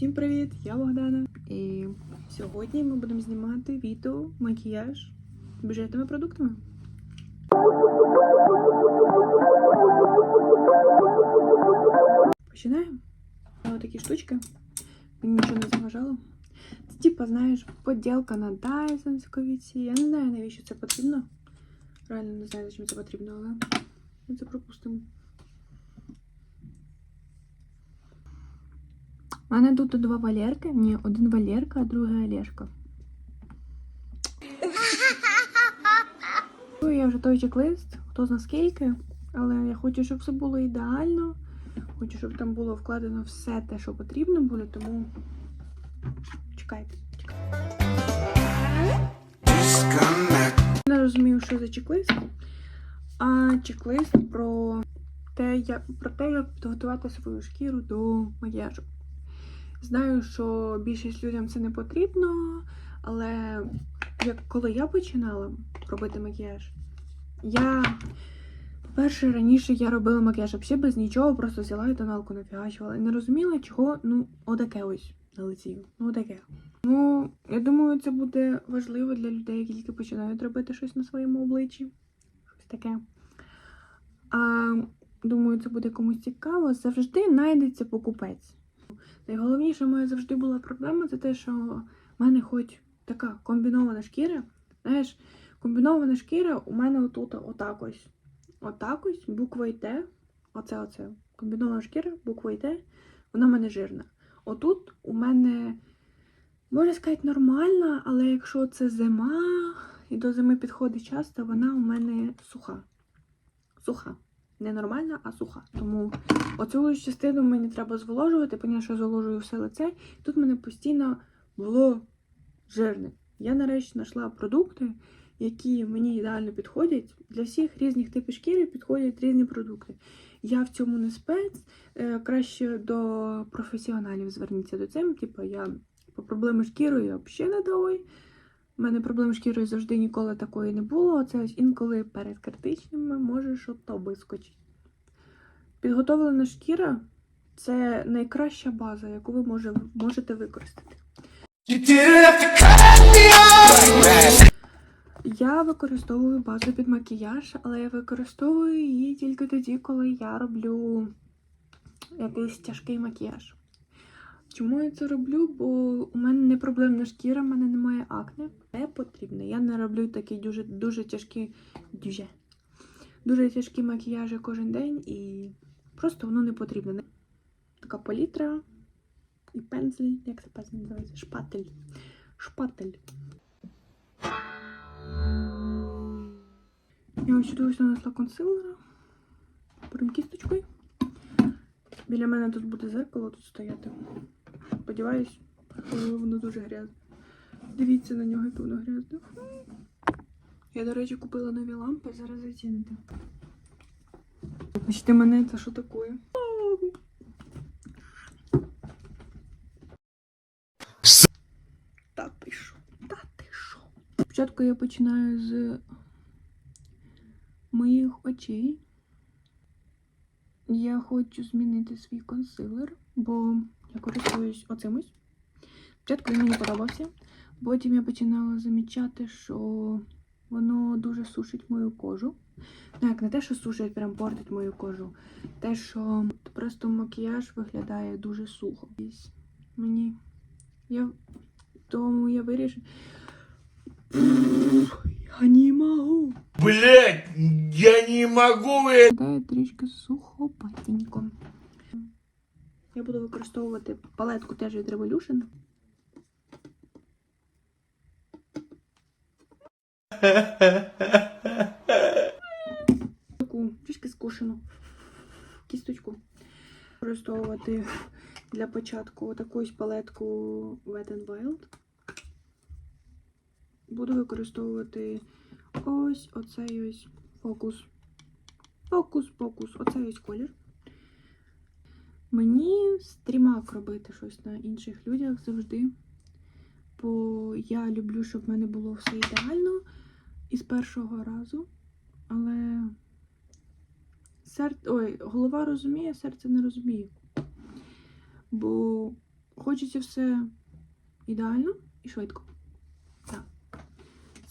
Всім привіт! Я Богдана. І сьогодні ми будемо знімати відео макіяж бюджетними продуктами. Починаємо. Ось такі штучки. Мені нічого не заважало. Це типа, знаєш, поділка на Dyson ковіці. Я не знаю, навіщо це потрібно. Реально не знаю, зачем це потрібно, але ми це пропустимо. У мене тут два Валерки. Ні, один Валерка, а другий Олешка. Ну, Я вже той чек-лист, хто зна скільки, але я хочу, щоб все було ідеально. Хочу, щоб там було вкладено все те, що потрібно буде, тому чекайте. чекайте. Не розумію, що за чек-лист, а чек-лист про те, як, про те, як підготувати свою шкіру до макіяжу. Знаю, що більшість людям це не потрібно, але як коли я починала робити макіяж, я, по-перше, раніше я робила макіяж взагалі без нічого, просто взяла і тоналку нафігачувала. І не розуміла, чого, ну, отаке ось на лиці. Ну, отаке. Ну, я думаю, це буде важливо для людей, які тільки починають робити щось на своєму обличчі. Щось таке. А думаю, це буде комусь цікаво. Завжди знайдеться покупець. Найголовніша моя завжди була проблема це те, що в мене хоч така комбінована шкіра. Знаєш, комбінована шкіра у мене отут отак ось. Отак ось, буква Т. Оце оце. Комбінована шкіра, буква Т, вона в мене жирна. Отут у мене, можна сказати, нормальна, але якщо це зима і до зими підходить час, то вона у мене суха. Суха. Не нормальна, а суха. Тому оцю частину мені треба зволожувати, понятно, що зволожую все лице. Тут мене постійно було жирне. Я нарешті знайшла продукти, які мені ідеально підходять. Для всіх різних типів шкіри підходять різні продукти. Я в цьому не спец, е, краще до професіоналів зверніться до цим. Типу, я по проблеми з шкірою я взагалі не давай. У мене проблем шкірою завжди ніколи такої не було. Це ось інколи перед критичними може що то вискочить. Підготовлена шкіра це найкраща база, яку ви може, можете використати. Я використовую базу під макіяж, але я використовую її тільки тоді, коли я роблю якийсь тяжкий макіяж. Чому я це роблю? Бо у мене не проблемна шкіра, в мене немає акне. Не потрібно. Я не роблю такі дуже дуже тяжкі дуже, дуже тяжкі макіяжі кожен день і просто воно не потрібно. Така палітра і пензель, як це пензель називається? Шпатель. Шпатель. Я сюди ось нанесла консилера. Беремо кісточкою. Біля мене тут буде зеркало тут стояти. Сподіваюсь, воно дуже грязне. Дивіться на нього, яке воно грязне. Я, до речі, купила нові лампи, зараз заціните. Значить, мене це що таке? Та ти що? Та ти що? Спочатку я починаю з моїх очей. Я хочу змінити свій консилер, бо я користуюсь оцим ось. Спочатку він мені подобався, потім я починала замічати, що воно дуже сушить мою кожу. Ну, як не те, що сушить, прям портить мою кожу. Те, що просто макіяж виглядає дуже сухо. Мені. Я... Тому я вирішила. Я не можу. Блять, я не могу это. Виглядає трішки сухопатенько. Я буду використовувати палетку теж від Revolution. Таку трішки скушену кісточку. Використовувати для початку таку ось палетку Wet n Wild. Буду використовувати ось оцей ось фокус. Фокус-покус, оцей ось колір. Мені стрімак робити щось на інших людях завжди. Бо я люблю, щоб в мене було все ідеально і з першого разу. Але сер... Ой, голова розуміє, серце не розуміє. Бо хочеться все ідеально і швидко. Так.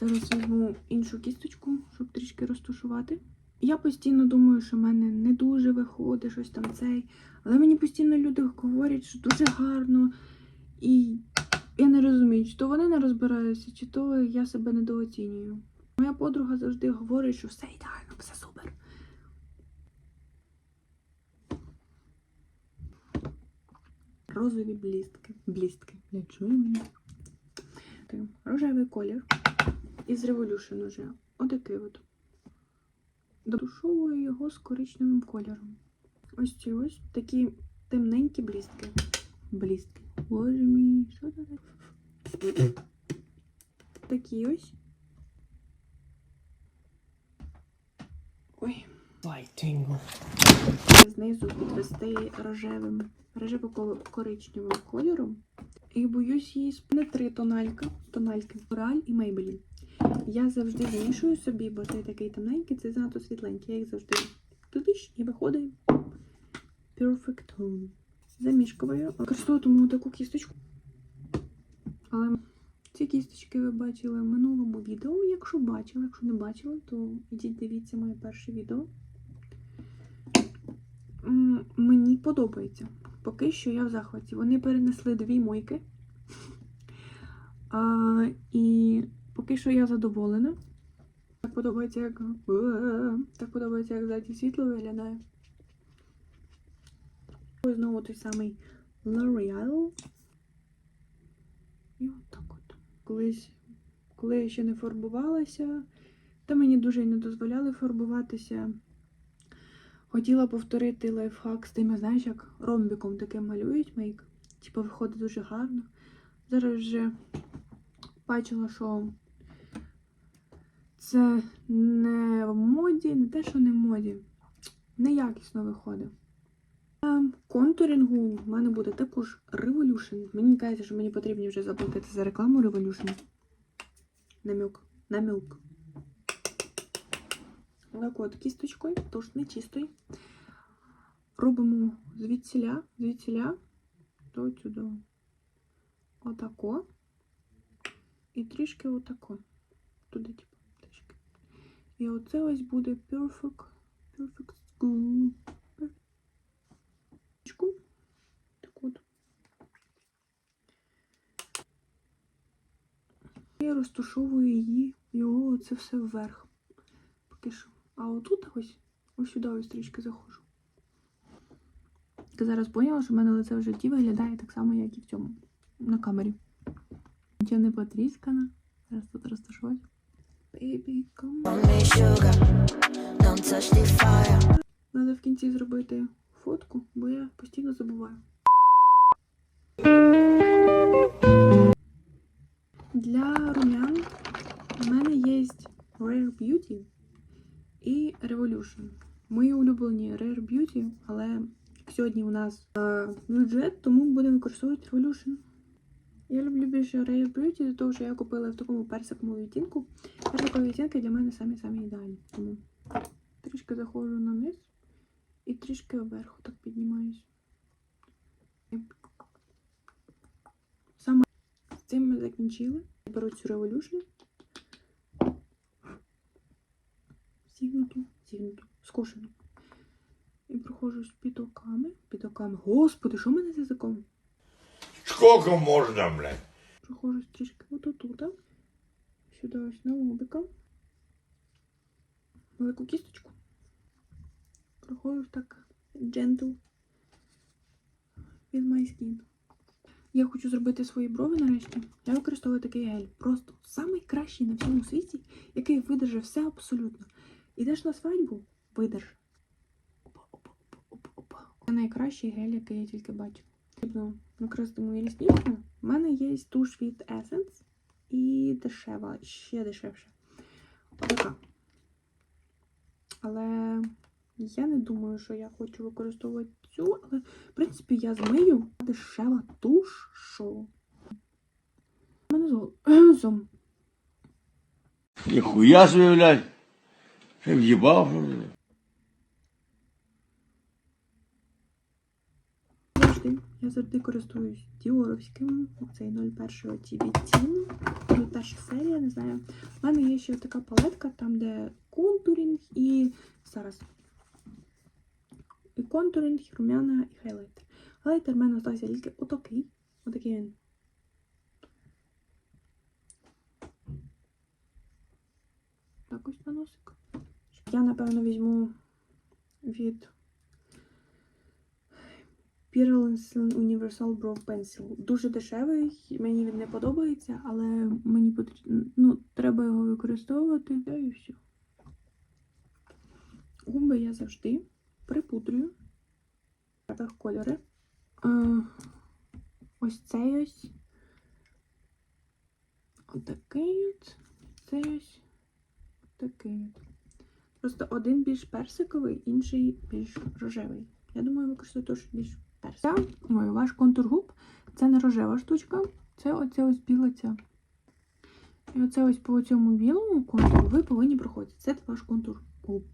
Зараз візьму іншу кісточку, щоб трішки розташувати. Я постійно думаю, що в мене не дуже виходить щось там цей. Але мені постійно люди говорять, що дуже гарно. І я не розумію, чи то вони не розбираються, чи то я себе недооцінюю. Моя подруга завжди говорить, що все ідеально, все супер. Розові блістки. Блістки. Для чого мені? Рожевий колір. Із Revolution уже. Отакий от. Дотушовую його з коричневим кольором. Ось ці ось такі темненькі блістки. Блістки. Боже мій, що це таке? Такі ось. Ой. Fighting. Знизу підвести рожевим, рожево-коричневим кольором. І боюсь її сп- не три тональка, тональки L'Oreal і Maybelline. Я завжди змішую собі, бо цей такий темненький, це занадто світленький. Я їх завжди тудиш і виходить Perfect Home. Замішковую. Використовуватиму таку кісточку. Але ці кісточки ви бачили в минулому відео. Якщо бачили, якщо не бачили, то ідіть дивіться моє перше відео. Мені подобається. Поки що я в захваті. Вони перенесли дві мойки. А, і поки що я задоволена. Так подобається, як. Так подобається, як ззаді світло виглядає. Ось знову той самий L'Oreal. І от так от. Колись, коли я ще не фарбувалася, та мені дуже й не дозволяли фарбуватися. Хотіла повторити лайфхак з тими, знаєш, як ромбіком таким малюють мейк. Типу, виходить дуже гарно. Зараз вже бачила, що це не в моді, не те, що не в моді. Неякісно виходить. А контурінгу в мене буде також Revolution. Мені кажеться, що мені потрібно вже заплатити за рекламу Revolution. Намюк. Намюк. Так от, кісточкою, тож не чистою. Робимо звідсіля, звідсіля до сюди. Отако. І трішки отако. Туди, типу, трішки. І оце ось буде perfect. Perfect school. Perfect. Так от. Я розташовую її, його оце все вверх. Поки що. А отут ось, ось сюди ось трішки заходжу. Ти зараз поняла, що в мене лице в житті виглядає так само, як і в цьому. На камері. Нічого не потріскана. Зараз тут розташувати. Baby, come on. Треба в кінці зробити фотку, бо я постійно забуваю. Для румян в мене є Rare Beauty і Revolution. Мої улюблені Rare Beauty, але сьогодні у нас е, бюджет, тому будемо використовувати Revolution. Я люблю більше Rare Beauty, того, що я купила в такому персиковому відтінку. Персикові відтінки для мене самі-самі ідеальні. Тому трішки заходжу на низ і трішки вверх так піднімаюсь. Саме з цим ми закінчили. Беру цю Revolution. Зігнуту, зігнуту, скошену. І проходжусь пітоками. Пітоками. Господи, що в мене з язиком? Сколько можно, блядь? Проходжусь трішки отут. Сюди ось на лобика. Велику кісточку. Проходжусь так gentle with my skin. Я хочу зробити свої брови нарешті. Я використовую такий гель. Просто найкращий на всьому світі, який видержить все абсолютно. Ідеш на свадьбу, видерж. Це найкращий гель, який я тільки бачу. Потрібно накрасити мої ріснички. У мене є туш від Essence і дешева, ще дешевше. Отака. Але я не думаю, що я хочу використовувати цю, але в принципі я змию дешева туш, що. Мене зом. Ніхуя собі, блядь. Ти в'їбав? Я завжди. Користуюсь діоровським. Цей 01 ті відтін. 01 серія, не знаю. У мене є ще така палетка, там де контурінг і зараз. І контуринг, і румяна, і хайлайтер. Хайлайтер в мене остався тільки отакий. Отакий він. Так ось на носик. Я, напевно, візьму від Pearl Universal Brow Pencil. Дуже дешевий, мені він не подобається, але мені потрібно, ну, треба його використовувати. І все. Губи я завжди припудрюю. Кольори. Е, ось цей ось. Отакий от. Цей ось. Такий от. Просто один більш персиковий, інший більш рожевий. Я думаю, використаю теж більш персиковий. Ой, ваш контур губ це не рожева штучка, це оце ось біла ця. І оце ось по цьому білому контуру ви повинні проходити. Це ваш контур губ.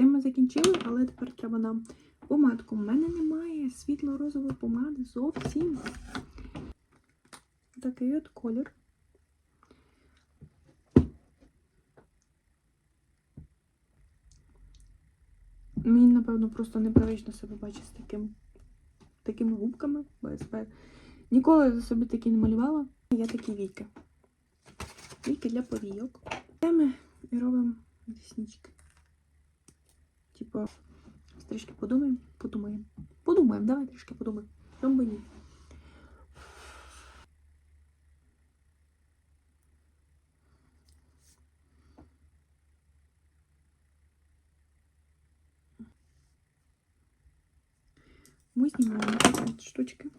Цим ми закінчили, але тепер треба нам помадку. У мене немає світло-розової помади зовсім. Такий от колір. Мені, напевно, просто непривично себе бачити з таким, такими губками. Себе ніколи за собі такі не малювала. Я такі віки. Віки для повійок. Це ми робимо ріснички. Типа, трішки подумаємо, подумаємо. Подумаємо, давай трішки подумаємо. Чому би ні? Ми знімаємо такі штучки.